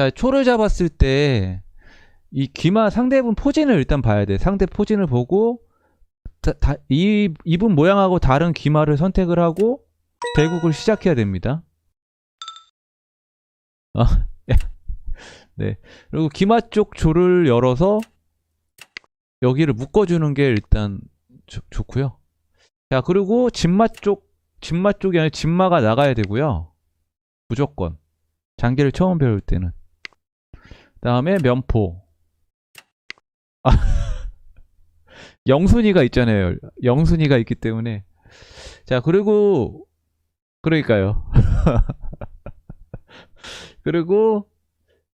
자, 초를 잡았을 때 이 귀마 상대분 포진을 일단 봐야 돼. 상대 포진을 보고 다, 다- 이 이분 모양하고 다른 귀마를 선택을 하고 대국을 시작해야 됩니다. 아, 네. 그리고 귀마 쪽 조를 열어서 여기를 묶어주는 게 일단 좋- 좋고요. 자, 그리고 진마 쪽, 진마 쪽이 아니라 진마가 나가야 되고요. 무조건. 장기를 처음 배울 때는. 다음에 면포. 아, 영순이가 있잖아요. 영순이가 있기 때문에. 자, 그리고, 그러니까요. 그리고,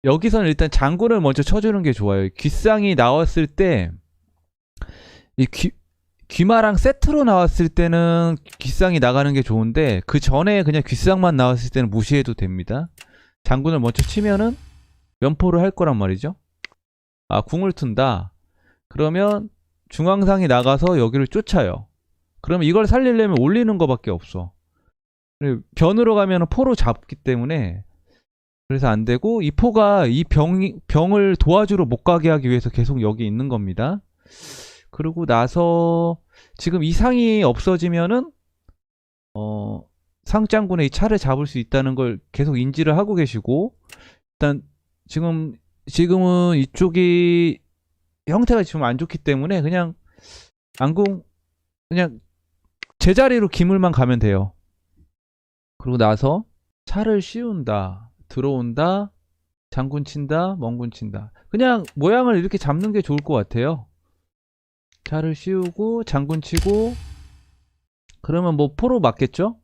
여기서는 일단 장군을 먼저 쳐주는 게 좋아요. 귀쌍이 나왔을 때, 이 귀, 귀마랑 세트로 나왔을 때는 귀쌍이 나가는 게 좋은데, 그 전에 그냥 귀쌍만 나왔을 때는 무시해도 됩니다. 장군을 먼저 치면은 면포를 할 거란 말이죠. 아, 궁을 튼다. 그러면 중앙상이 나가서 여기를 쫓아요. 그러면 이걸 살리려면 올리는 거밖에 없어. 그리고 변으로 가면 포로 잡기 때문에 그래서 안 되고 이 포가 이 병이 병을 도와주러 못 가게 하기 위해서 계속 여기 있는 겁니다. 그러고 나서 지금 이 상이 없어지면은 어 상장군의 이 차를 잡을 수 있다는 걸 계속 인지를 하고 계시고 일단 지금 지금은 이쪽이 형태가 지금 안 좋기 때문에 그냥 안궁 그냥 제자리로 기물만 가면 돼요. 그러고 나서 차를 씌운다. 들어온다. 장군 친다. 멍군 친다. 그냥 모양을 이렇게 잡는 게 좋을 것 같아요. 차를 씌우고 장군 치고 그러면 뭐 포로 맞겠죠?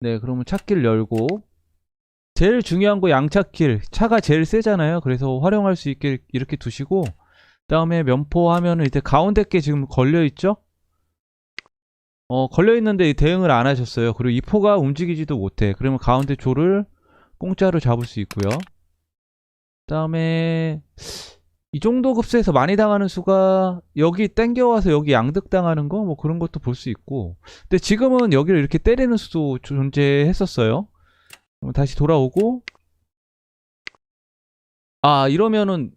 네, 그러면 찾기를 열고 제일 중요한 거 양차길 차가 제일 세잖아요. 그래서 활용할 수 있게 이렇게 두시고 그 다음에 면포 하면은 이제 가운데 게 지금 걸려 있죠? 어, 걸려 있는데 이 대응을 안 하셨어요. 그리고 이 포가 움직이지도 못해. 그러면 가운데 조를 공짜로 잡을 수 있고요. 그 다음에 이 정도 급수에서 많이 당하는 수가 여기 땡겨와서 여기 양득 당하는 거 뭐 그런 것도 볼 수 있고. 근데 지금은 여기를 이렇게 때리는 수도 존재했었어요. 다시 돌아오고 아 이러면은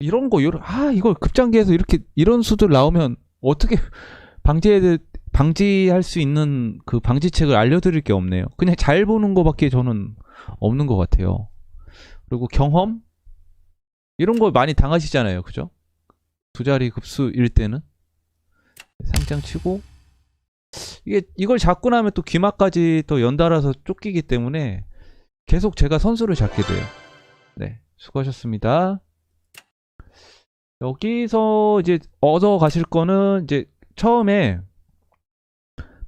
이런 거 이런 아 이걸 급장기에서 이렇게 이런 수들 나오면 어떻게 방지해야 될 방지할 수 있는 그 방지책을 알려드릴 게 없네요. 그냥 잘 보는 거밖에 저는 없는 것 같아요. 그리고 경험 이런 거 많이 당하시잖아요, 그죠? 두 자리 급수일 때는 상장 치고 이게 이걸 잡고 나면 또 귀마까지 또 연달아서 쫓기기 때문에 계속 제가 선수를 잡게 돼요. 네, 수고하셨습니다. 여기서 이제 얻어 가실 거는 이제 처음에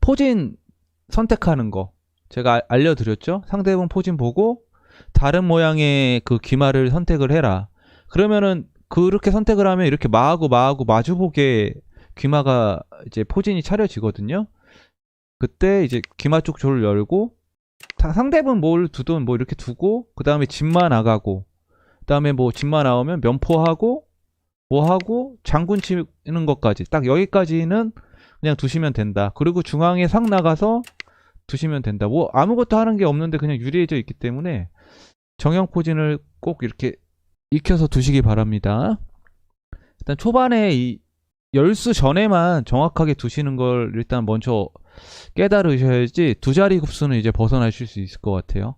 포진 선택하는 거 제가 알- 알려드렸죠. 상대방 포진 보고 다른 모양의 그 귀마를 선택을 해라. 그러면은 그렇게 선택을 하면 이렇게 마하고 마하고 마주보게 귀마가 이제 포진이 차려지거든요. 그때 이제 귀마 쪽 조를 열고 다- 상대분 뭘 두든 뭐 이렇게 두고 그 다음에 집마 나가고 그 다음에 뭐 집마 나오면 면포하고 뭐 하고 장군 치는 것까지 딱 여기까지는 그냥 두시면 된다. 그리고 중앙에 상 나가서 두시면 된다. 뭐 아무것도 하는 게 없는데 그냥 유리해져 있기 때문에 정형 포진을 꼭 이렇게 익혀서 두시기 바랍니다. 일단 초반에 이 열수 전에만 정확하게 두시는 걸 일단 먼저 깨달으셔야지 두 자리 급수는 이제 벗어나실 수 있을 것 같아요.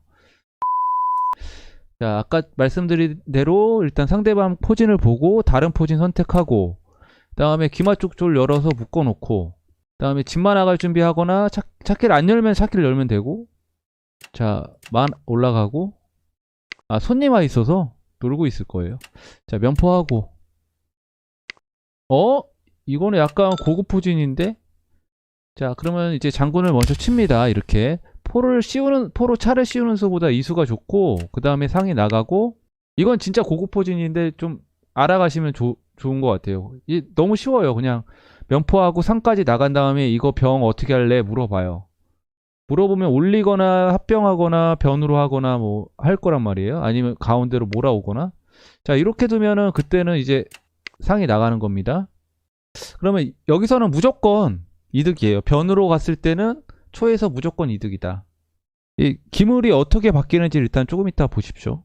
자, 아까 말씀드린 대로 일단 상대방 포진을 보고 다른 포진 선택하고 그다음에 귀마 쪽 줄 열어서 묶어 놓고 그다음에 집만 나갈 준비하거나 차, 차키를 안 열면 차키를 열면 되고 자, 만 올라가고 아, 손님 와 있어서 놀고 있을 거예요. 자, 면포하고 어? 이거는 약간 고급 포진인데 자, 그러면 이제 장군을 먼저 칩니다. 이렇게 포를 씌우는 포로 차를 씌우는 수보다 이 수가 좋고 그 다음에 상이 나가고 이건 진짜 고급 포진인데 좀 알아가시면 조- 좋은 것 같아요. 이 너무 쉬워요. 그냥 면포하고 상까지 나간 다음에 이거 병 어떻게 할래 물어봐요. 물어보면 올리거나 합병하거나 변으로 하거나 뭐 할 거란 말이에요. 아니면 가운데로 몰아오거나. 자 이렇게 두면은 그때는 이제 상이 나가는 겁니다. 그러면 여기서는 무조건 이득이에요. 변으로 갔을 때는 초에서 무조건 이득이다. 이 기물이 어떻게 바뀌는지 일단 조금 이따 보십시오.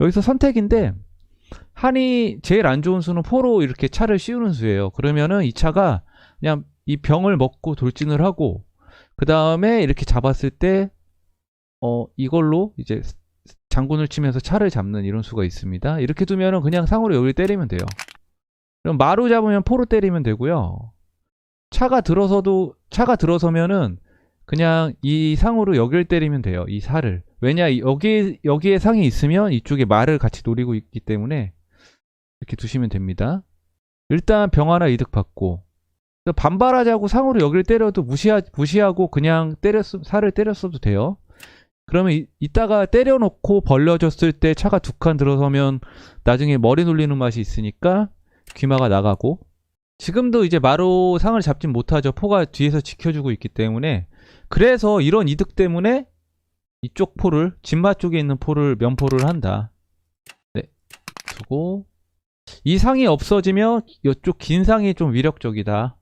여기서 선택인데 한이 제일 안 좋은 수는 포로 이렇게 차를 씌우는 수예요. 그러면은 이 차가 그냥 이 병을 먹고 돌진을 하고 그 다음에 이렇게 잡았을 때 어, 이걸로 이제 장군을 치면서 차를 잡는 이런 수가 있습니다. 이렇게 두면은 그냥 상으로 여기를 때리면 돼요. 그럼 마루 잡으면 포로 때리면 되고요. 차가 들어서도 차가 들어서면은 그냥 이 상으로 여기를 때리면 돼요. 이 살을. 왜냐 이- 여기 여기에 상이 있으면 이쪽에 말을 같이 노리고 있기 때문에 이렇게 두시면 됩니다. 일단 병 하나 이득 받고 반발하자고 상으로 여기를 때려도 무시하, 무시하고 그냥 때렸 살을 때렸어도 돼요. 그러면 이, 이따가 때려놓고 벌려졌을 때 차가 두 칸 들어서면 나중에 머리 놀리는 맛이 있으니까 귀마가 나가고 지금도 이제 마로 상을 잡진 못하죠. 포가 뒤에서 지켜주고 있기 때문에 그래서 이런 이득 때문에 이쪽 포를 진마 쪽에 있는 포를 면포를 한다. 네, 두고 이 상이 없어지면 이쪽 긴 상이 좀 위력적이다.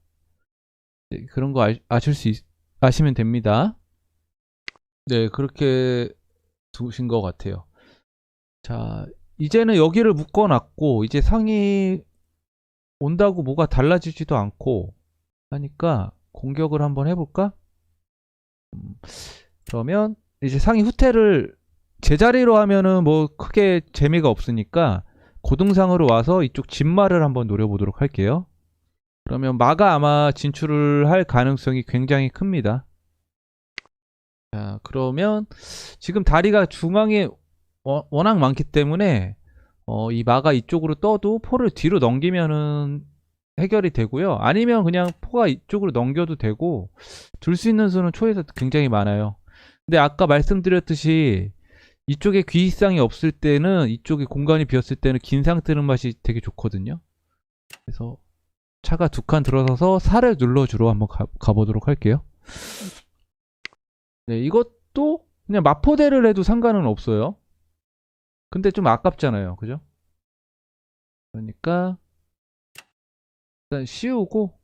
네, 그런 거 아, 아실 수 있- 아시면 됩니다. 네, 그렇게 두신 것 같아요. 자, 이제는 여기를 묶어놨고 이제 상이 온다고 뭐가 달라지지도 않고 하니까 공격을 한번 해볼까? 음, 그러면 이제 상이 후퇴를 제자리로 하면은 뭐 크게 재미가 없으니까 고등상으로 와서 이쪽 진마를 한번 노려보도록 할게요. 그러면 마가 아마 진출을 할 가능성이 굉장히 큽니다. 자, 그러면 지금 다리가 중앙에 워- 워낙 많기 때문에 어, 이 마가 이쪽으로 떠도 포를 뒤로 넘기면은 해결이 되고요. 아니면 그냥 포가 이쪽으로 넘겨도 되고 둘 수 있는 수는 초에서 굉장히 많아요. 근데 아까 말씀드렸듯이 이쪽에 귀이상이 없을 때는 이쪽에 공간이 비었을 때는 긴 상 뜨는 맛이 되게 좋거든요. 그래서 차가 두 칸 들어서서 살을 눌러주러 한번 가, 가보도록 할게요. 네, 이것도 그냥 마포대를 해도 상관은 없어요. 근데 좀 아깝잖아요. 그죠? 그러니까 일단 씌우고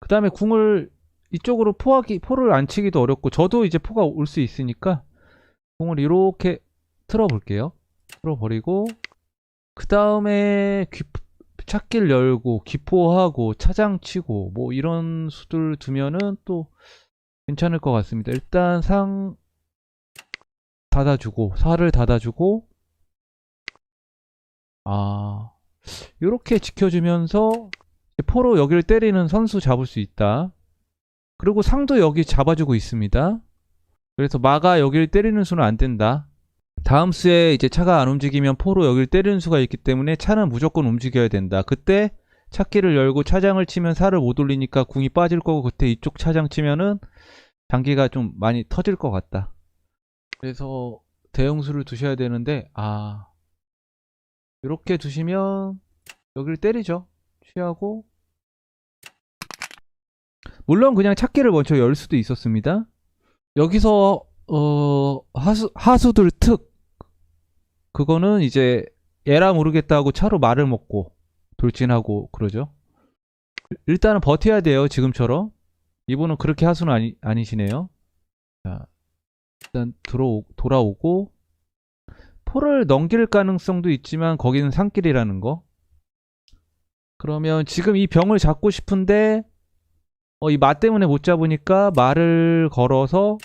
그 다음에 궁을 이쪽으로 포하기 포를 안 치기도 어렵고 저도 이제 포가 올 수 있으니까 공을 이렇게 틀어 볼게요. 틀어 버리고 그 다음에 귀 찾기를 열고 기포하고 차장 치고 뭐 이런 수들 두면은 또 괜찮을 것 같습니다. 일단 상 닫아주고 살을 닫아주고 아 이렇게 지켜주면서 포로 여기를 때리는 선수 잡을 수 있다. 그리고 상도 여기 잡아주고 있습니다. 그래서 마가 여기를 때리는 수는 안 된다. 다음 수에 이제 차가 안 움직이면 포로 여기를 때리는 수가 있기 때문에 차는 무조건 움직여야 된다. 그때 차키를 열고 차장을 치면 살을 못 올리니까 궁이 빠질 거고 그때 이쪽 차장 치면은 장기가 좀 많이 터질 것 같다. 그래서 대형수를 두셔야 되는데 아 이렇게 두시면 여기를 때리죠. 취하고 물론 그냥 찾기를 먼저 열 수도 있었습니다. 여기서 어 하수 하수들 특 그거는 이제 에라 모르겠다 하고 차로 말을 먹고 돌진하고 그러죠. 일단은 버텨야 돼요. 지금처럼 이분은 그렇게 하수는 아니, 아니시네요. 자, 일단 들어 돌아오고 포를 넘길 가능성도 있지만 거기는 산길이라는 거. 그러면 지금 이 병을 잡고 싶은데 어, 이 마 때문에 못 잡으니까 말을 걸어서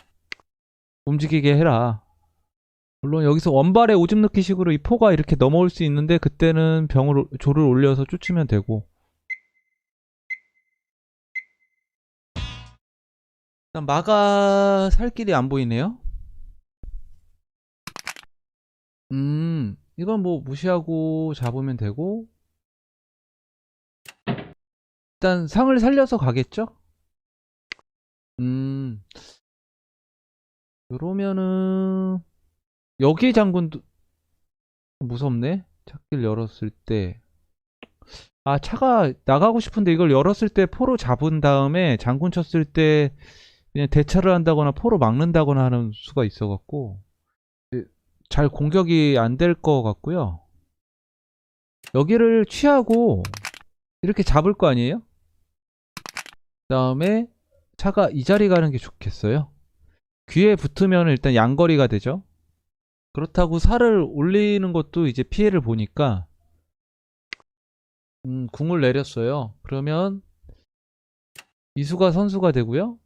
움직이게 해라. 물론 여기서 원발의 오줌 넣기 식으로 이 포가 이렇게 넘어올 수 있는데 그때는 병을 조를 올려서 쫓으면 되고 일단 마가 살 길이 안 보이네요. 음, 이건 뭐 무시하고 잡으면 되고 일단 상을 살려서 가겠죠? 음, 그러면은 여기 장군도 무섭네. 찾기를 열었을 때. 아, 차가 나가고 싶은데 이걸 열었을 때 포로 잡은 다음에 장군 쳤을 때 그냥 대차를 한다거나 포로 막는다거나 하는 수가 있어갖고 잘 공격이 안 될 것 같고요. 여기를 취하고 이렇게 잡을 거 아니에요? 그 다음에 차가 이 자리 가는 게 좋겠어요. 귀에 붙으면 일단 양거리가 되죠. 그렇다고 살을 올리는 것도 이제 피해를 보니까 음, 궁을 내렸어요. 그러면 이수가 선수가 되고요.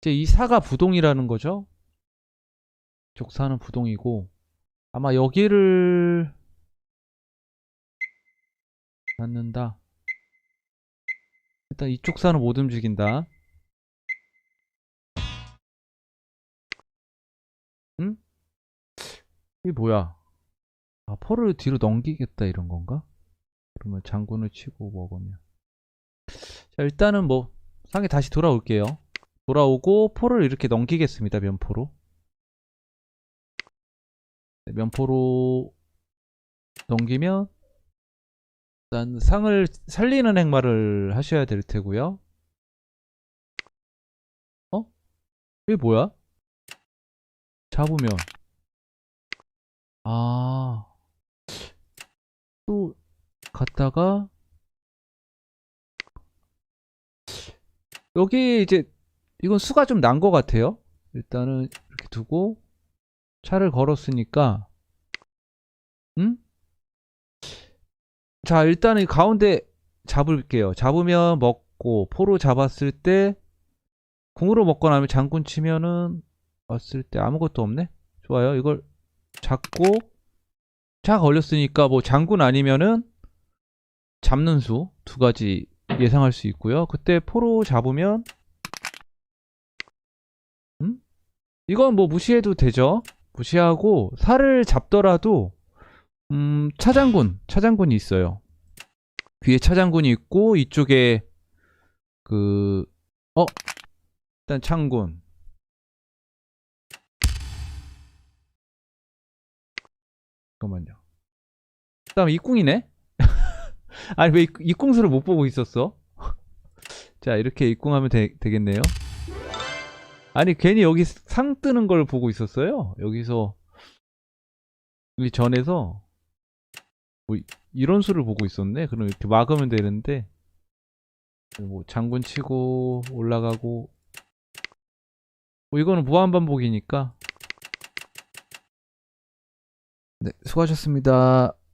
이제 이 사가 부동이라는 거죠. 족사는 부동이고 아마 여기를 갖는다. 일단 이쪽 사는 못 움직인다. 응? 이게 뭐야? 아, 포를 뒤로 넘기겠다 이런 건가? 그러면 장군을 치고 먹으면. 자, 일단은 뭐 상에 다시 돌아올게요. 돌아오고 포를 이렇게 넘기겠습니다. 면포로. 네, 면포로 넘기면 일단 상을 살리는 행마를 하셔야 될 테고요. 어? 이게 뭐야? 잡으면 아. 또 갔다가 여기 이제 이건 수가 좀 난 것 같아요. 일단은 이렇게 두고 차를 걸었으니까 응? 자 일단은 이 가운데 잡을게요. 잡으면 먹고 포로 잡았을 때 궁으로 먹거나 아니면 장군 치면은 왔을 때 아무것도 없네. 좋아요. 이걸 잡고 차 걸렸으니까 뭐 장군 아니면은 잡는 수 두 가지 예상할 수 있고요. 그때 포로 잡으면 음? 이건 뭐 무시해도 되죠. 무시하고 살을 잡더라도 음, 차장군, 차장군이 있어요. 뒤에 차장군이 있고 이쪽에 그 어? 일단 창군. 잠깐만요. 그다음 입궁이네. 아니 왜 입- 입궁수를 못 보고 있었어? 자 이렇게 입궁하면 되, 되겠네요. 아니 괜히 여기 상 뜨는 걸 보고 있었어요. 여기서 여기 전에서 뭐 이- 이런 수를 보고 있었네. 그럼 이렇게 막으면 되는데 뭐 장군 치고 올라가고 뭐 이거는 무한 반복이니까 네 수고하셨습니다.